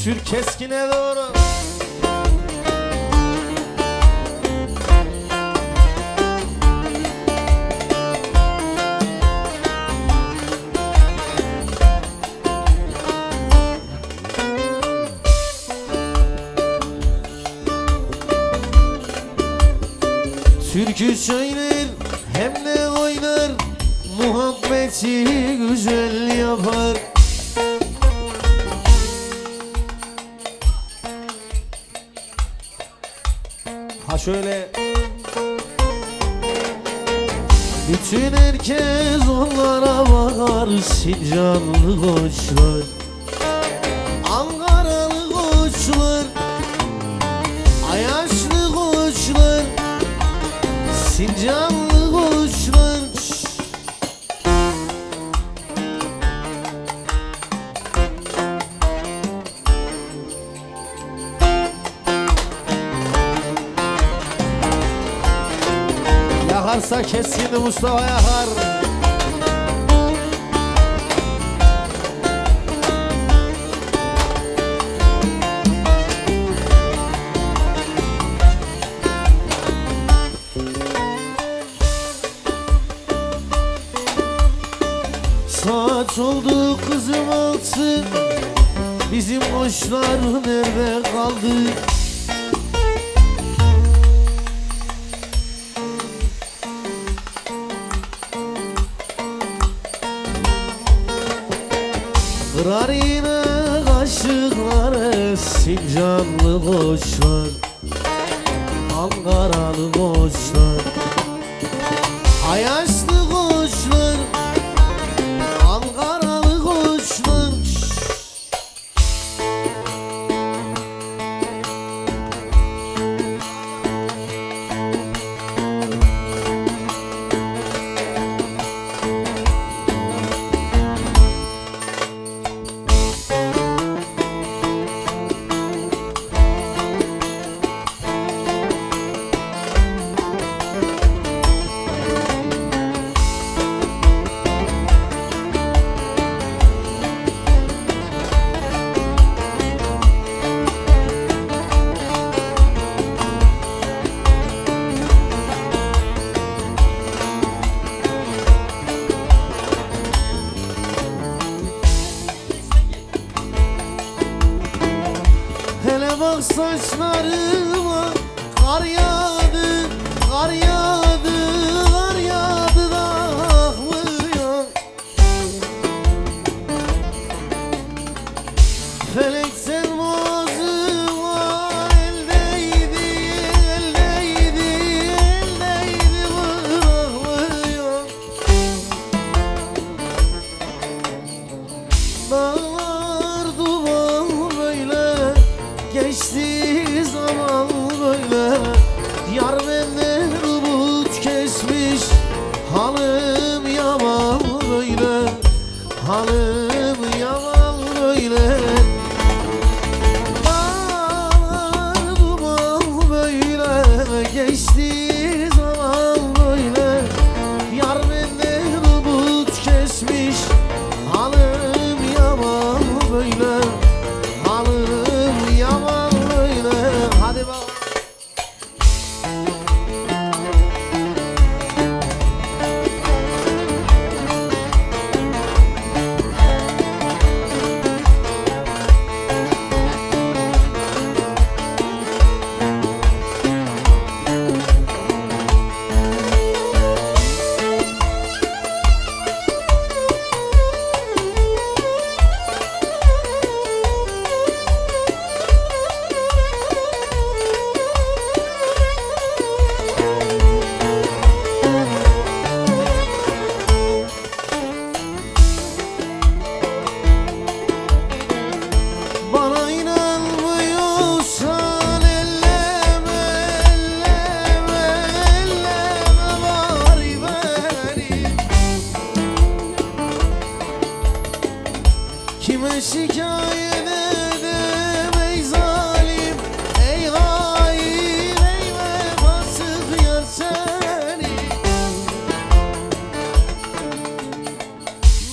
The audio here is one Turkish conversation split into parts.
Keskine doğru. Türkü söyler hem de oynar Muhabbeti güzel yapar şöyle. Bütün herkes onlara bakar Sincanlı koçlar Ankaralı koçlar Ayaşlı koçlar Sincanlı Yakarsa keskin Mustafa yakar Saat oldu kızım altı Bizim koçlar nerede kaldı Kırar yine kaşıkları Sincanlı koçlar Ankaralı koçlar Ayaşlı Bak saçlarıma Kar yağdı, kar yağdı, kar yağdı da akmıyor Felek sen boğazıma eldeydi, eldeydi, eldeydi bırakmıyor Dağlar Geçti zaman böyle. Yar benden umut kesmiş Halim yaman böyle. Halim yaman böyle. Dağlar duman böyle. Geçti şikayet edem ey zalim Ey hain ey vefasız yar seni.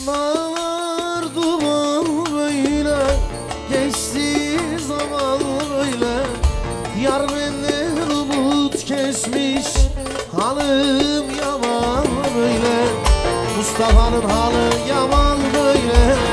Dağlar duman Geçti zaman böyle. Yar benden umut kesmiş Halim yaman böyle. Mustafa'nın halı yaman böyle.